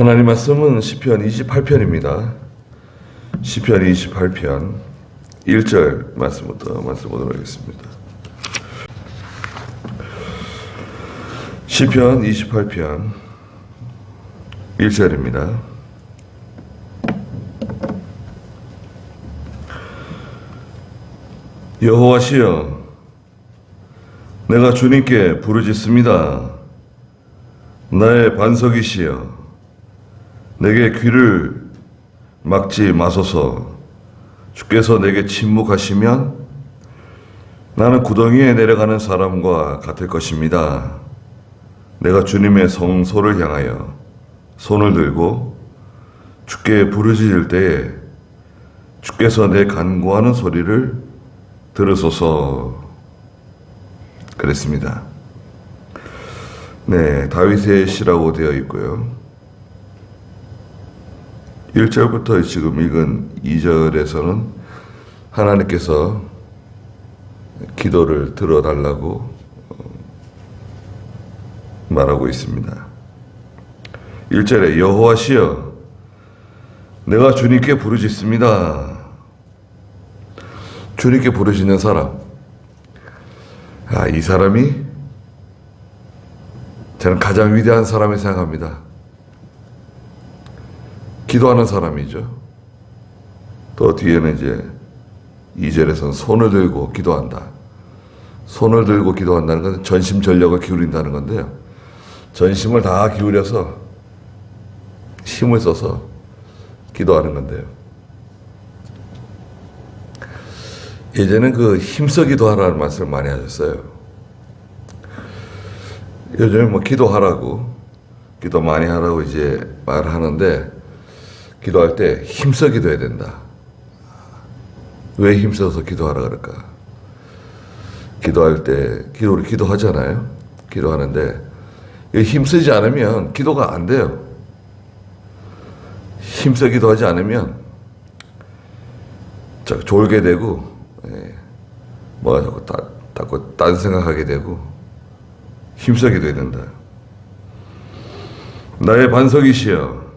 하나님 말씀은 시편 28편입니다. 시편 28편 1절 말씀부터 말씀 보도록 하겠습니다. 시편 28편 1절입니다. 여호와시여 내가 주님께 부르짖습니다. 나의 반석이시여 내게 귀를 막지 마소서 주께서 내게 침묵하시면 나는 구덩이에 내려가는 사람과 같을 것입니다. 내가 주님의 성소를 향하여 손을 들고 주께 부르짖을 때에 주께서 내 간구하는 소리를 들으소서 그랬습니다. 네, 다윗의 시라고 되어 있고요. 1절부터 지금 읽은 2절에서는 하나님께서 기도를 들어달라고 말하고 있습니다. 1절에 여호와시여 내가 주님께 부르짖습니다. 주님께 부르짖는 사람. 아, 이 사람이 저는 가장 위대한 사람이 생각합니다. 기도하는 사람이죠. 또 뒤에는 이제 2절에서는 손을 들고 기도한다. 손을 들고 기도한다는 것은 전심 전력을 기울인다는 건데요. 전심을 다 기울여서 힘을 써서 기도하는 건데요. 예전엔 그 힘써 기도하라는 말씀을 많이 하셨어요. 요즘에 뭐 기도하라고, 기도 많이 하라고 이제 말하는데, 기도할 때 힘써 기도해야 된다. 왜 힘써서 기도하라 그럴까? 기도할 때, 기도를 기도하잖아요. 기도하는데, 힘쓰지 않으면 기도가 안 돼요. 힘써 기도하지 않으면, 자, 졸게 되고, 예, 뭐가 자꾸 따, 자꾸 딴 생각하게 되고, 힘써 기도해야 된다. 나의 반석이시여,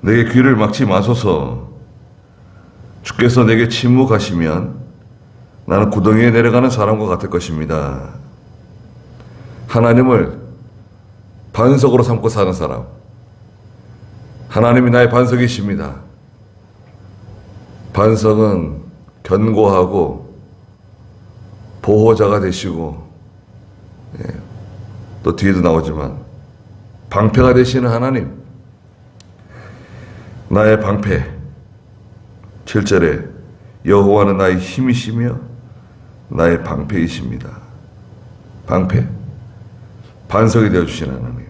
내게 귀를 막지 마소서. 주께서 내게 침묵하시면 나는 구덩이에 내려가는 사람과 같을 것입니다. 하나님을 반석으로 삼고 사는 사람. 하나님이 나의 반석이십니다. 반석은 견고하고 보호자가 되시고 예, 또 뒤에도 나오지만 방패가 되시는 하나님. 나의 방패. 7절에 여호와는 나의 힘이시며 나의 방패이십니다. 방패. 반석이 되어 주신 하나님.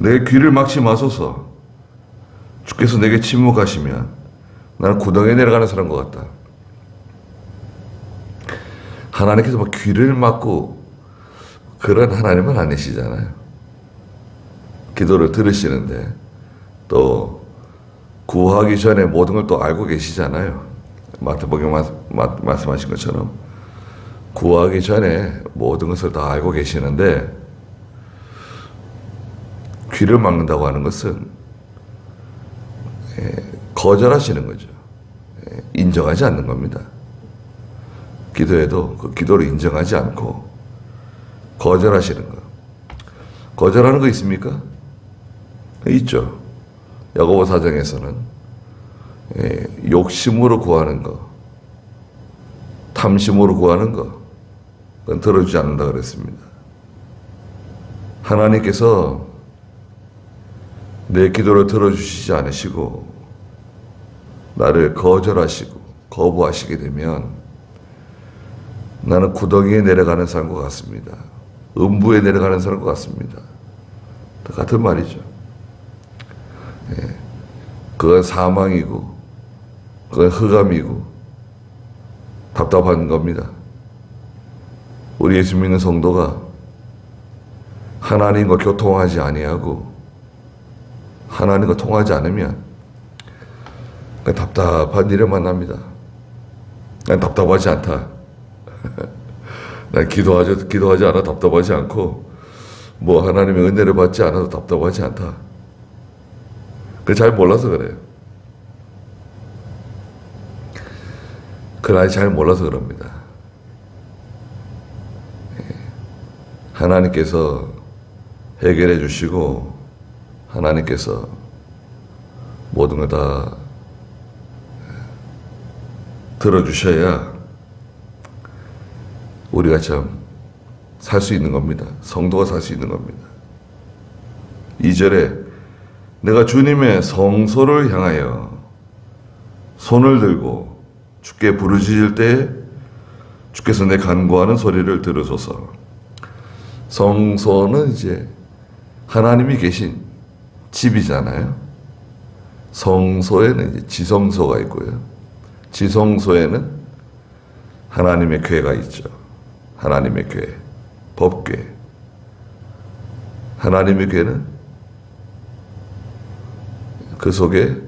내 귀를 막지 마소서. 주께서 내게 침묵하시면 나는 구덩이에 내려가는 사람과 같다. 하나님께서 막 귀를 막고 그런 하나님은 아니시잖아요. 기도를 들으시는데 또 구하기 전에 모든 걸 또 알고 계시잖아요. 마태복음 말씀하신 것처럼 구하기 전에 모든 것을 다 알고 계시는데 귀를 막는다고 하는 것은 예, 거절하시는 거죠. 예, 인정하지 않는 겁니다. 기도에도 그 기도를 인정하지 않고 거절하시는 거. 거절하는 거 있습니까? 있죠. 야고보 사정에서는 예, 욕심으로 구하는 거, 탐심으로 구하는 거, 그건 들어주지 않는다 그랬습니다. 하나님께서 내 기도를 들어주시지 않으시고 나를 거절하시고 거부하시게 되면 나는 구덩이에 내려가는 사람과 같습니다. 음부에 내려가는 사람과 같습니다. 다 같은 말이죠. 예, 그건 사망이고, 그건 흑암이고, 답답한 겁니다. 우리 예수 믿는 성도가 하나님과 교통하지 아니하고 하나님과 통하지 않으면 답답한 일을 만납니다. 난 답답하지 않다. 난 기도하지, 기도하지 않아 답답하지 않고 뭐 하나님의 은혜를 받지 않아도 답답하지 않다. 그 잘 몰라서 그래요. 그 아직 잘 몰라서 그럽니다. 예. 하나님께서 해결해 주시고 하나님께서 모든 걸 다 들어주셔야 우리가 참 살 수 있는 겁니다. 성도가 살 수 있는 겁니다. 2절에 내가 주님의 성소를 향하여 손을 들고 주께 부르짖을 때에 주께서 내 간구하는 소리를 들으소서. 성소는 이제 하나님이 계신 집이잖아요. 성소에는 이제 지성소가 있고요. 지성소에는 하나님의 궤가 있죠. 하나님의 궤, 법궤. 하나님의 궤는 그 속에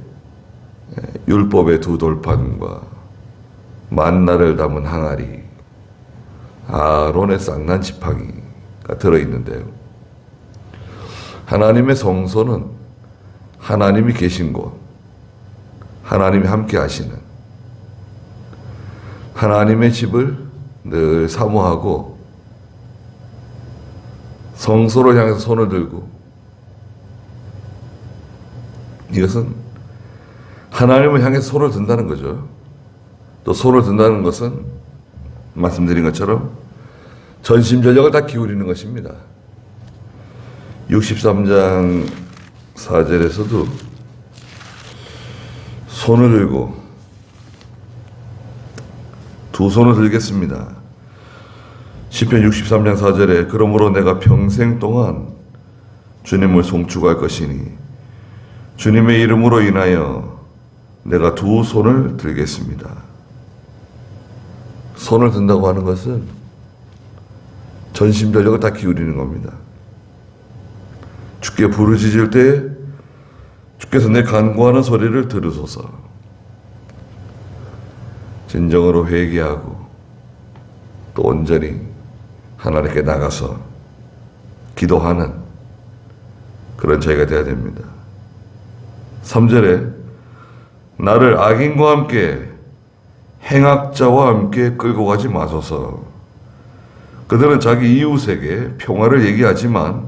율법의 두 돌판과 만나를 담은 항아리, 아론의 쌍난 지팡이가 들어있는데요. 하나님의 성소는 하나님이 계신 곳, 하나님이 함께 하시는 하나님의 집을 늘 사모하고 성소를 향해서 손을 들고 이것은 하나님을 향해서 손을 든다는 거죠. 또 손을 든다는 것은 말씀드린 것처럼 전심전력을 다 기울이는 것입니다. 63장 4절에서도 손을 들고 두 손을 들겠습니다. 시편 63장 4절에 그러므로 내가 평생 동안 주님을 송축할 것이니 주님의 이름으로 인하여 내가 두 손을 들겠습니다. 손을 든다고 하는 것은 전심 전력을 다 기울이는 겁니다. 주께 부르짖을 때 주께서 내 간구하는 소리를 들으소서. 진정으로 회개하고 또 온전히 하나님께 나가서 기도하는 그런 저희가 되어야 됩니다. 3절에 나를 악인과 함께 행악자와 함께 끌고 가지 마소서. 그들은 자기 이웃에게 평화를 얘기하지만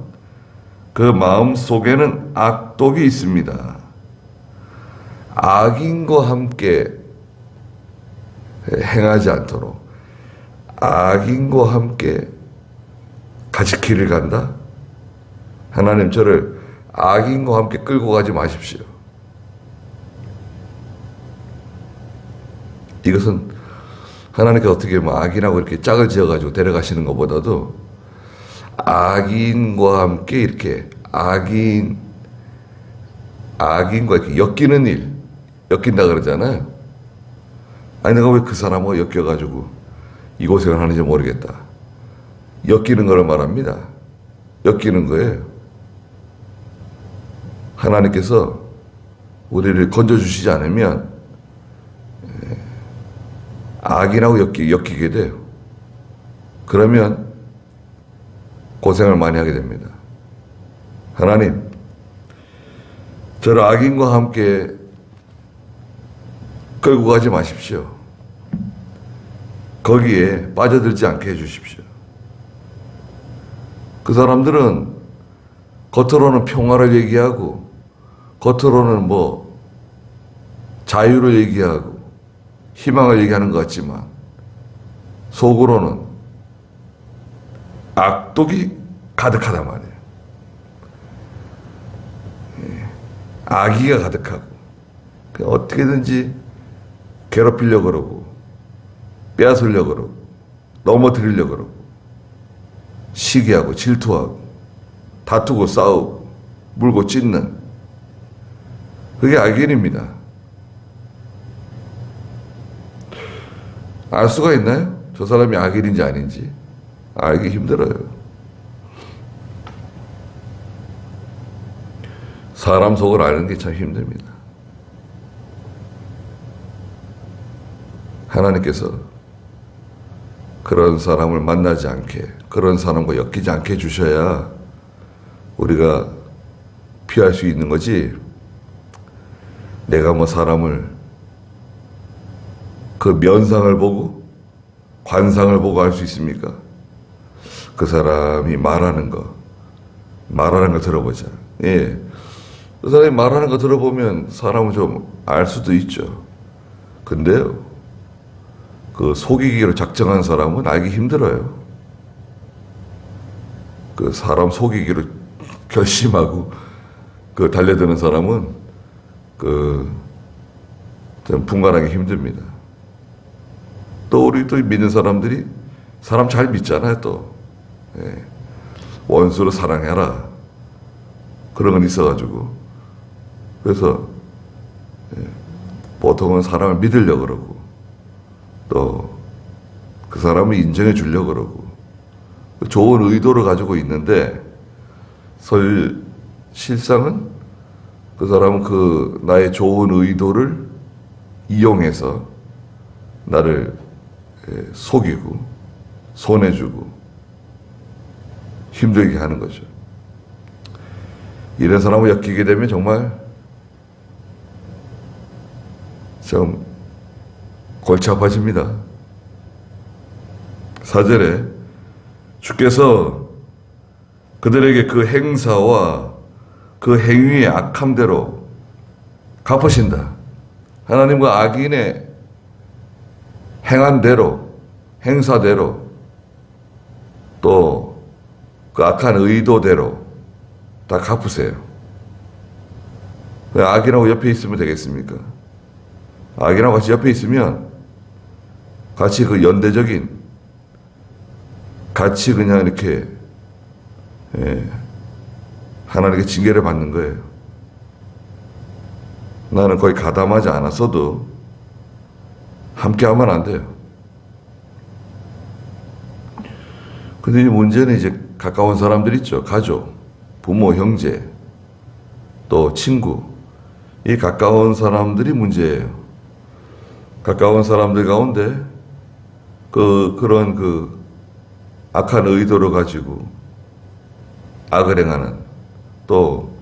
그 마음 속에는 악독이 있습니다. 악인과 함께 행하지 않도록 악인과 함께 같이 길을 간다? 하나님 저를 악인과 함께 끌고 가지 마십시오. 이것은 하나님께 어떻게 뭐 악인하고 이렇게 짝을 지어가지고 데려가시는 것보다도 악인과 함께 이렇게 악인, 악인과 이렇게 엮이는 일, 엮인다 그러잖아요. 아니, 내가 왜 그 사람하고 엮여가지고 이 고생을 하는지 모르겠다. 엮이는 걸 말합니다. 엮이는 거예요. 하나님께서 우리를 건져주시지 않으면 악인하고 엮이, 엮이게 돼요. 그러면 고생을 많이 하게 됩니다. 하나님, 저를 악인과 함께 끌고 가지 마십시오. 거기에 빠져들지 않게 해주십시오. 그 사람들은 겉으로는 평화를 얘기하고, 겉으로는 뭐, 자유를 얘기하고, 희망을 얘기하는 것 같지만, 속으로는 악독이 가득하단 말이에요. 예, 악의가 가득하고, 그냥 어떻게든지 괴롭히려고 그러고, 빼앗으려고 그러고, 넘어뜨리려고 그러고, 시기하고 질투하고, 다투고 싸우고, 물고 찢는, 그게 악인입니다. 알 수가 있나요? 저 사람이 악인인지 아닌지. 알기 힘들어요. 사람 속을 아는 게 참 힘듭니다. 하나님께서 그런 사람을 만나지 않게, 그런 사람과 엮이지 않게 해주셔야 우리가 피할 수 있는 거지. 내가 뭐 사람을 그 면상을 보고 관상을 보고 알 수 있습니까? 그 사람이 말하는 거, 말하는 거 들어보자. 예. 그 사람이 말하는 거 들어보면 사람은 좀알 수도 있죠. 근데요, 그 속이기로 작정한 사람은 알기 힘들어요. 그 사람 속이기로 결심하고 그 달려드는 사람은 그 좀 분간하기 힘듭니다. 또 우리 또 믿는 사람들이 사람 잘 믿잖아요 또 예. 원수를 사랑해라 그런 건 있어가지고 그래서 예. 보통은 사람을 믿으려 고 그러고 또 그 사람을 인정해 주려 고 그러고 좋은 의도를 가지고 있는데 설 실상은 그 사람은 그 나의 좋은 의도를 이용해서 나를 예, 속이고 손해주고 힘들게 하는 거죠. 이런 사람을 엮이게 되면 정말 좀 골치 아파집니다. 사절에 주께서 그들에게 그 행사와 그 행위의 악함대로 갚으신다. 하나님과 악인의 행한 대로, 행사대로, 또 그 악한 의도대로 다 갚으세요. 왜 악인하고 옆에 있으면 되겠습니까? 악인하고 같이 옆에 있으면 같이 그 연대적인, 같이 그냥 이렇게, 예, 하나님께 징계를 받는 거예요. 나는 거의 가담하지 않았어도 함께 하면 안 돼요. 근데 이 문제는 이제 가까운 사람들 있죠. 가족, 부모, 형제, 또 친구. 이 가까운 사람들이 문제예요. 가까운 사람들 가운데 그, 그런 그 악한 의도를 가지고 악을 행하는 또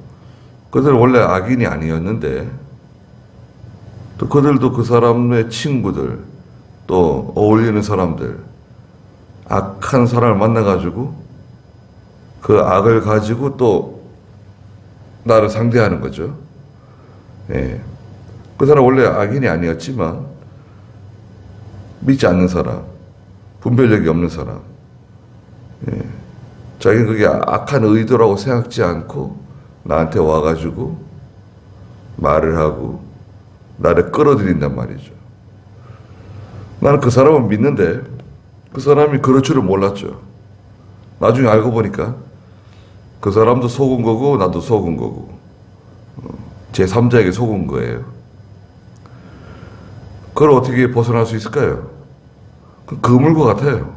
그들은 원래 악인이 아니었는데 또 그들도 그 사람의 친구들 또 어울리는 사람들 악한 사람을 만나가지고 그 악을 가지고 또 나를 상대하는 거죠. 예. 그 사람 원래 악인이 아니었지만 믿지 않는 사람, 분별력이 없는 사람, 예. 자기는 그게 악한 의도라고 생각지 않고 나한테 와가지고 말을 하고 나를 끌어들인단 말이죠. 나는 그 사람을 믿는데 그 사람이 그럴 줄은 몰랐죠. 나중에 알고 보니까 그 사람도 속은 거고 나도 속은 거고 제 3자에게 속은 거예요. 그걸 어떻게 벗어날 수 있을까요? 그 그물과 같아요.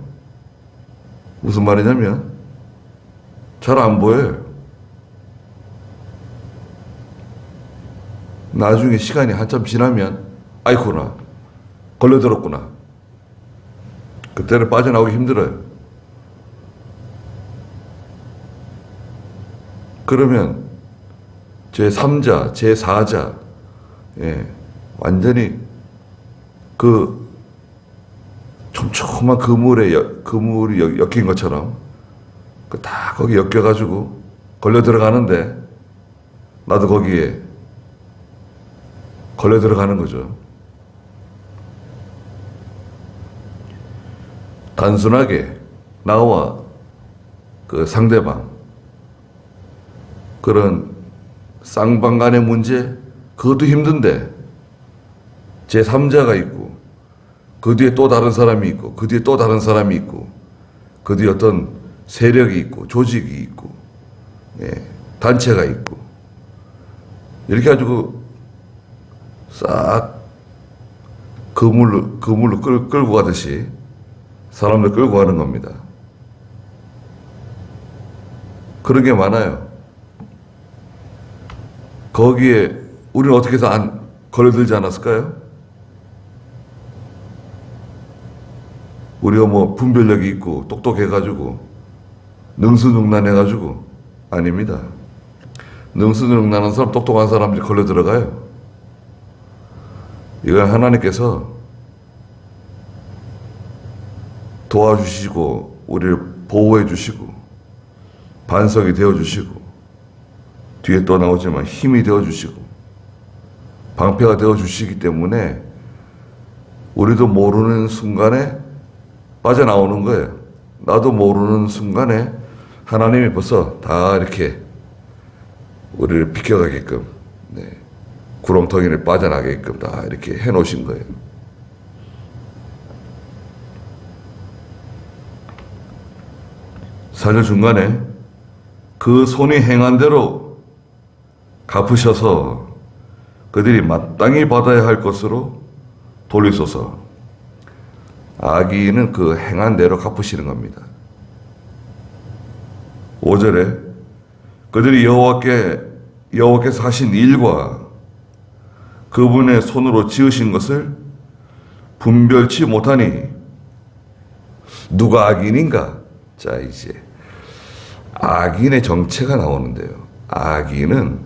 무슨 말이냐면 잘 안 보여요. 나중에 시간이 한참 지나면 아이쿠나 걸려들었구나. 그때는 빠져나오기 힘들어요. 그러면 제 3자, 제 4자, 예, 완전히 그 촘촘한 그물에 여- 그물이 여- 엮인 것처럼 그 다 거기 엮여가지고 걸려 들어가는데 나도 거기에 걸려 들어가는 거죠. 단순하게 나와 그 상대방 그런 쌍방 간의 문제 그것도 힘든데 제 3자가 있고 그 뒤에 또 다른 사람이 있고 그 뒤에 또 다른 사람이 있고 그 뒤에 어떤 세력이 있고 조직이 있고 예, 단체가 있고 이렇게 가지고 싹 그물로 그물로 끌, 끌고 가듯이 사람들 끌고 가는 겁니다. 그런 게 많아요. 거기에 우리는 어떻게 해서 안 걸려들지 않았을까요? 우리가 뭐 분별력이 있고 똑똑해가지고 능수능란해가지고 아닙니다. 능수능란한 사람, 똑똑한 사람들이 걸려 들어가요. 이건 하나님께서 도와주시고 우리를 보호해 주시고 반석이 되어 주시고 뒤에 또 나오지만 힘이 되어 주시고 방패가 되어 주시기 때문에 우리도 모르는 순간에 빠져나오는 거예요. 나도 모르는 순간에 하나님이 벌써 다 이렇게 우리를 비켜가게끔 네. 구렁텅이를 빠져나게끔 다 이렇게 해 놓으신 거예요. 사절 중간에 그 손이 행한 대로 갚으셔서 그들이 마땅히 받아야 할 것으로 돌리소서. 아기는 그 행한 대로 갚으시는 겁니다. 5절에 그들이 여호와께 여호와께서 하신 일과 그분의 손으로 지으신 것을 분별치 못하니 누가 악인인가? 자 이제 악인의 정체가 나오는데요. 악인은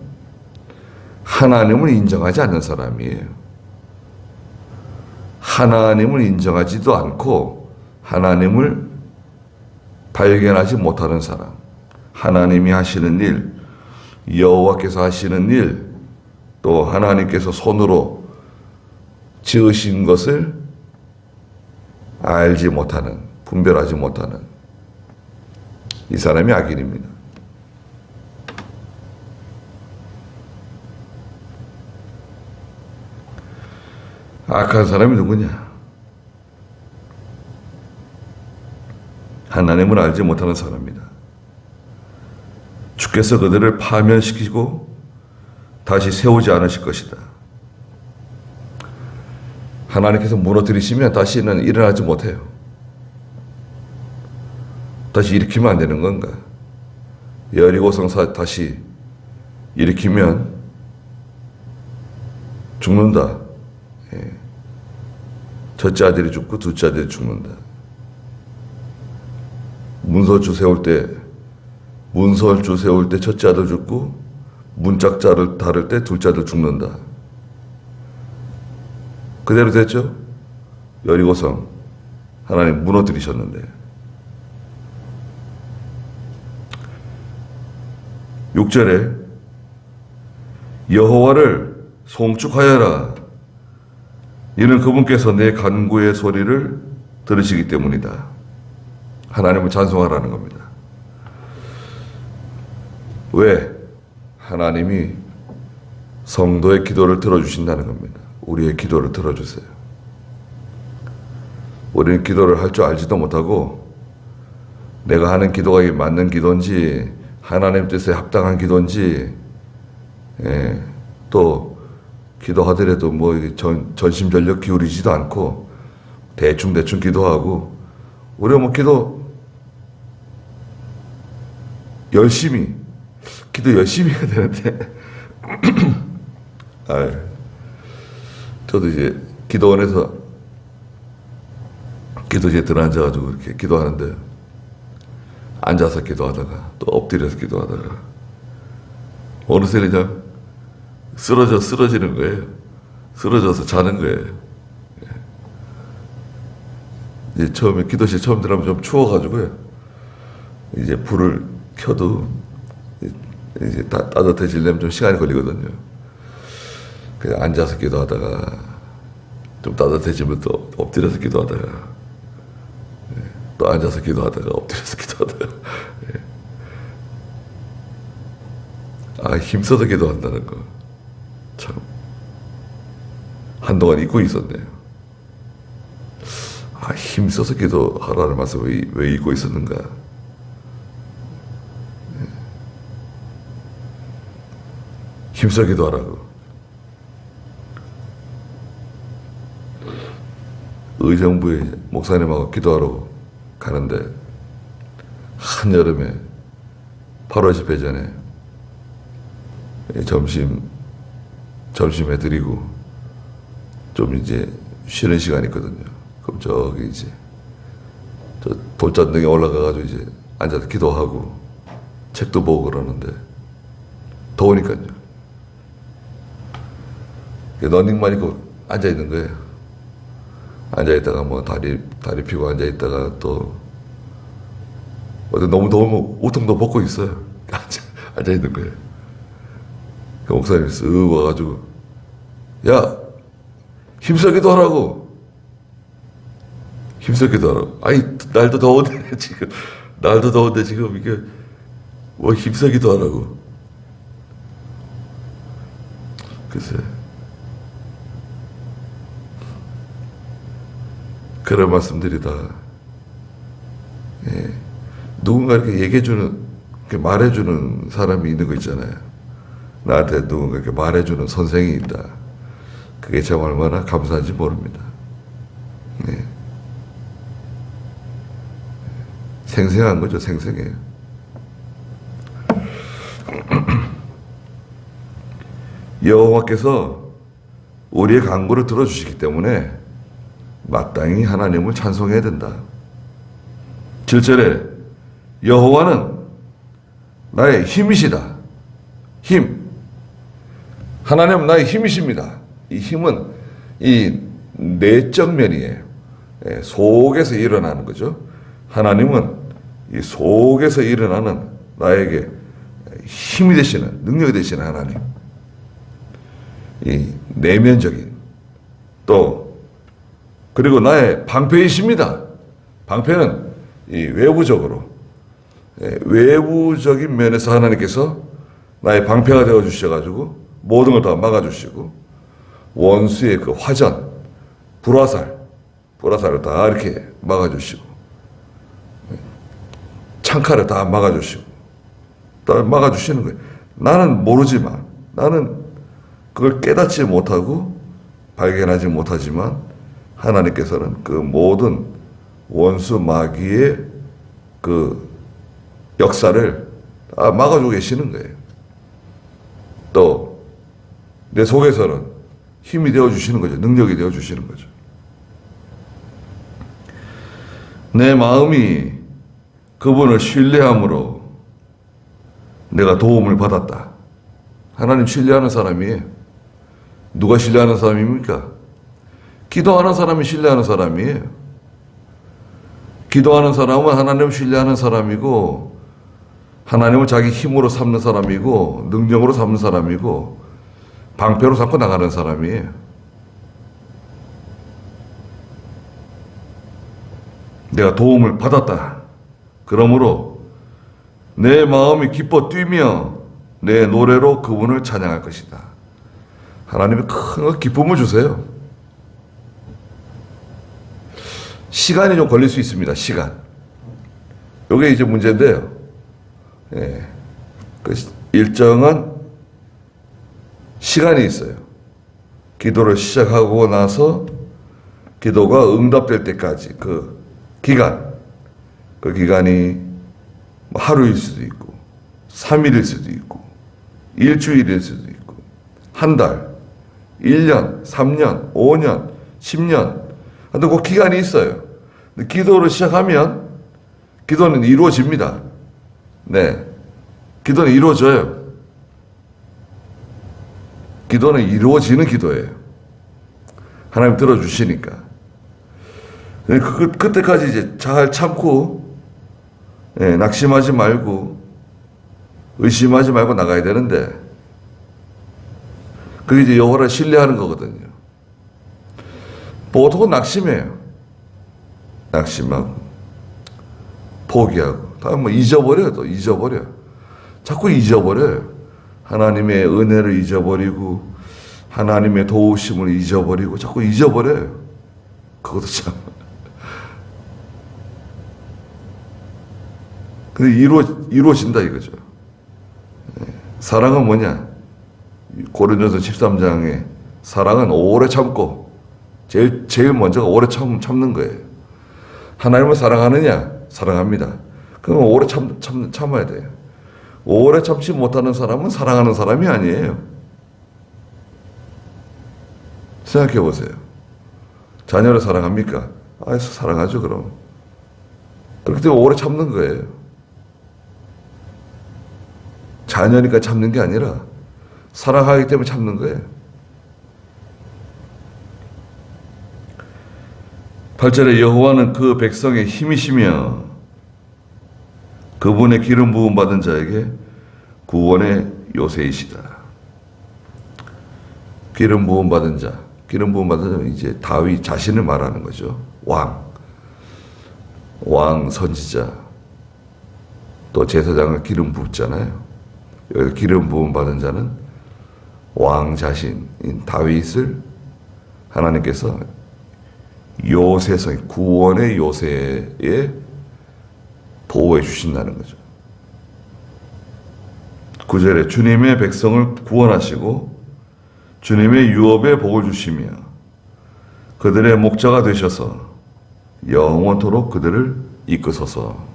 하나님을 인정하지 않는 사람이에요. 하나님을 인정하지도 않고 하나님을 발견하지 못하는 사람. 하나님이 하시는 일, 여호와께서 하시는 일, 또 하나님께서 손으로 지으신 것을 알지 못하는, 분별하지 못하는 이 사람이 악인입니다. 악한 사람이 누구냐? 하나님을 알지 못하는 사람입니다. 주께서 그들을 파멸시키고 다시 세우지 않으실 것이다. 하나님께서 무너뜨리시면 다시는 일어나지 못해요. 다시 일으키면 안 되는 건가? 여리고성 사 다시 일으키면 죽는다. 예. 첫째 아들이 죽고 둘째 아들이 죽는다. 문서주 세울 때 문설주 세울 때 첫째 아들 죽고 문짝자를 다룰 때 둘째 아들 죽는다. 그대로 됐죠? 여리고성 하나님 무너뜨리셨는데 6절에 여호와를 송축하여라 이는 그분께서 내 간구의 소리를 들으시기 때문이다. 하나님을 찬송하라는 겁니다. 왜? 하나님이 성도의 기도를 들어주신다는 겁니다. 우리의 기도를 들어주세요. 우리는 기도를 할 줄 알지도 못하고 내가 하는 기도가 맞는 기도인지 하나님 뜻에 합당한 기도인지 예, 또 기도하더라도 뭐 전, 전심전력 기울이지도 않고 대충 대충 기도하고 우리가 뭐 기도 열심히 기도 열심히 해야 되는데 아 저도 이제 기도원에서 기도실에 들어앉아가지고 이렇게 기도하는데 앉아서 기도하다가 또 엎드려서 기도하다가 어느새 그냥 쓰러져 쓰러지는 거예요. 쓰러져서 자는 거예요. 예. 이제 처음에 기도실 처음 들어가면 좀 추워가지고요. 이제 불을 켜도 이제 따, 따뜻해지려면 좀 시간이 걸리거든요. 그냥 앉아서 기도하다가 좀 따뜻해지면 또 엎드려서 기도하다가 예, 또 앉아서 기도하다가 엎드려서 기도하다가 예. 아 힘써서 기도한다는 거 참 한동안 잊고 있었네요. 아 힘써서 기도하라는 말씀을 왜, 왜 잊고 있었는가? 힘써 기도하라고. 의정부에 목사님하고 기도하러 가는데 한여름에 8월 10회 전에 점심 점심 해 드리고 좀 이제 쉬는 시간이 있거든요. 그럼 저기 이제 저 돌잔등에 올라가가지고 이제 앉아서 기도하고 책도 보고 그러는데 더우니까요. 러닝만 입고 앉아 있는 거예요. 앉아 있다가 뭐 다리 다리 펴고 앉아 있다가 또 어디 너무 더우면 옷통도 벗고 있어요. 앉아, 앉아 있는 거예요. 그 목사님이 쓱 와가지고 야 힘써 기도 하라고 힘써 기도 하라고 아니 날도 더운데 지금 날도 더운데 지금 이게 뭐 힘써 기도 하라고 글쎄 그런 말씀들이 다 예, 누군가 이렇게 얘기해주는 이렇게 말해주는 사람이 있는 거 있잖아요. 나한테 누군가 이렇게 말해주는 선생이 있다. 그게 참 얼마나 감사한지 모릅니다. 예. 생생한 거죠, 생생해요. 여호와께서 우리의 간구를 들어주시기 때문에 마땅히 하나님을 찬송해야 된다. 7절에 여호와는 나의 힘이시다. 힘. 하나님은 나의 힘이십니다. 이 힘은 이 내적 면이에요. 예, 속에서 일어나는 거죠. 하나님은 이 속에서 일어나는 나에게 힘이 되시는 능력이 되시는 하나님. 이 내면적인 또 그리고 나의 방패이십니다. 방패는 이 외부적으로 예, 외부적인 면에서 하나님께서 나의 방패가 되어 주셔가지고 모든 걸 다 막아주시고 원수의 그 화전, 불화살, 불화살을 다 이렇게 막아주시고 예, 창칼을 다 막아주시고 다 막아주시는 거예요. 나는 모르지만 나는 그걸 깨닫지 못하고 발견하지 못하지만 하나님께서는 그 모든 원수 마귀의 그 역사를 다 막아주고 계시는 거예요. 또 내 속에서는 힘이 되어 주시는 거죠. 능력이 되어 주시는 거죠. 내 마음이 그분을 신뢰함으로 내가 도움을 받았다. 하나님 신뢰하는 사람이에요. 누가 신뢰하는 사람입니까? 기도하는 사람이 신뢰하는 사람이에요. 기도하는 사람은 하나님을 신뢰하는 사람이고 하나님을 자기 힘으로 삼는 사람이고 능력으로 삼는 사람이고 방패로 삼고 나가는 사람이에요. 내가 도움을 받았다. 그러므로 내 마음이 기뻐 뛰며 내 노래로 그분을 찬양할 것이다. 하나님이 큰 기쁨을 주세요. 시간이 좀 걸릴 수 있습니다. 시간. 이게 이제 문제인데요. 예. 그 일정한 시간이 있어요. 기도를 시작하고 나서 기도가 응답될 때까지 그 기간, 그 기간이 뭐 하루일 수도 있고, 3일일 수도 있고, 일주일일 수도 있고, 한 달, 1년, 3년, 5년, 10년. 근데 그 기간이 있어요. 기도를 시작하면 기도는 이루어집니다. 네. 기도는 이루어져요. 기도는 이루어지는 기도예요. 하나님 들어주시니까. 그, 그, 그 때까지 이제 잘 참고, 예, 낙심하지 말고, 의심하지 말고 나가야 되는데, 그게 이제 여호와를 신뢰하는 거거든요. 보통은 낙심해요. 낙심하고, 포기하고, 다뭐 잊어버려요, 또 잊어버려. 자꾸 잊어버려요. 하나님의 은혜를 잊어버리고, 하나님의 도우심을 잊어버리고, 자꾸 잊어버려요. 그것도 참. 근데 이루어, 이루어진다 이거죠. 예. 사랑은 뭐냐? 고린도서 13장에 사랑은 오래 참고 제일 제일 먼저가 오래 참, 참는 거예요. 하나님을 사랑하느냐? 사랑합니다. 그럼 오래 참, 참 참아야 돼요. 오래 참지 못하는 사람은 사랑하는 사람이 아니에요. 생각해 보세요. 자녀를 사랑합니까? 아, 사랑하죠, 그럼. 그렇기 때문에 오래 참는 거예요. 자녀니까 참는 게 아니라 사랑하기 때문에 참는 거예요. 8절에 여호와는 그 백성의 힘이시며 그분의 기름 부음 받은 자에게 구원의 요새이시다. 기름 부음 받은 자, 기름 부음 받은 자는 이제 다윗 자신을 말하는 거죠. 왕, 왕 선지자, 또 제사장을 기름 붓잖아요. 여기 기름 부음 받은 자는 왕 자신인 다윗을 하나님께서 요새성 구원의 요새에 보호해 주신다는 거죠. 구절에 주님의 백성을 구원하시고 주님의 유업에 복을 주시며 그들의 목자가 되셔서 영원토록 그들을 이끄소서.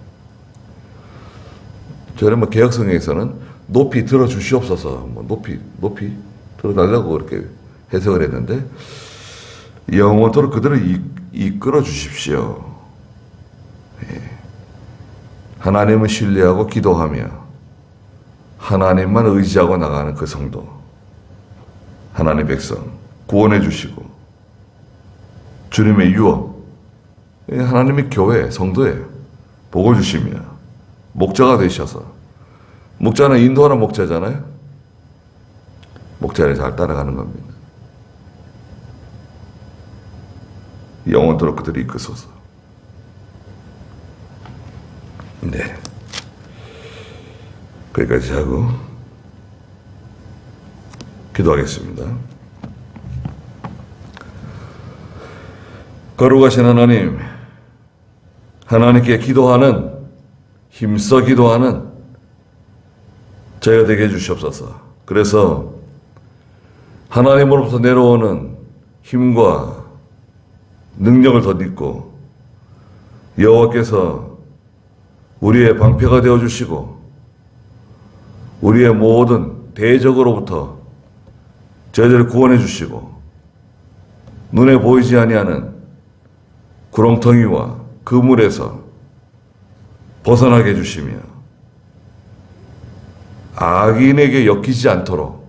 저는 뭐 개혁성에서는 높이 들어 주시옵소서, 뭐 높이 높이 들어 달라고 그렇게 해석을 했는데 영원토록 그들을 이, 이끌어 주십시오. 예. 하나님을 신뢰하고 기도하며 하나님만 의지하고 나가는 그 성도, 하나님 백성 구원해 주시고 주님의 유업, 예, 하나님의 교회 성도에 복을 주시며 목자가 되셔서 목자는 인도하는 목자잖아요. 목자를 잘 따라가는 겁니다. 영원토록 그들이 이끄소서. 네. 거기까지 하고 기도하겠습니다. 거룩하신 하나님, 하나님께 기도하는 힘써 기도하는 저희가 되게 해주시옵소서. 그래서 하나님으로부터 내려오는 힘과 능력을 덧입고 여호와께서 우리의 방패가 되어 주시고 우리의 모든 대적으로부터 저희들을 구원해 주시고 눈에 보이지 아니하는 구렁텅이와 그물에서 벗어나게 해주시며 악인에게 엮이지 않도록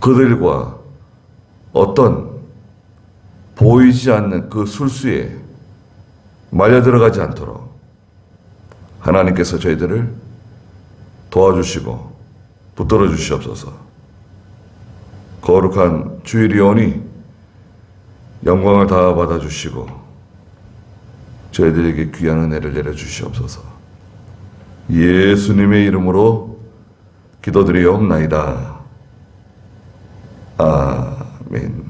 그들과 어떤 보이지 않는 그 술수에 말려 들어가지 않도록 하나님께서 저희들을 도와주시고 붙들어 주시옵소서. 거룩한 주일이 오니 영광을 다 받아 주시고 저희들에게 귀한 은혜를 내려 주시옵소서. 예수님의 이름으로 기도드리옵나이다. 아멘.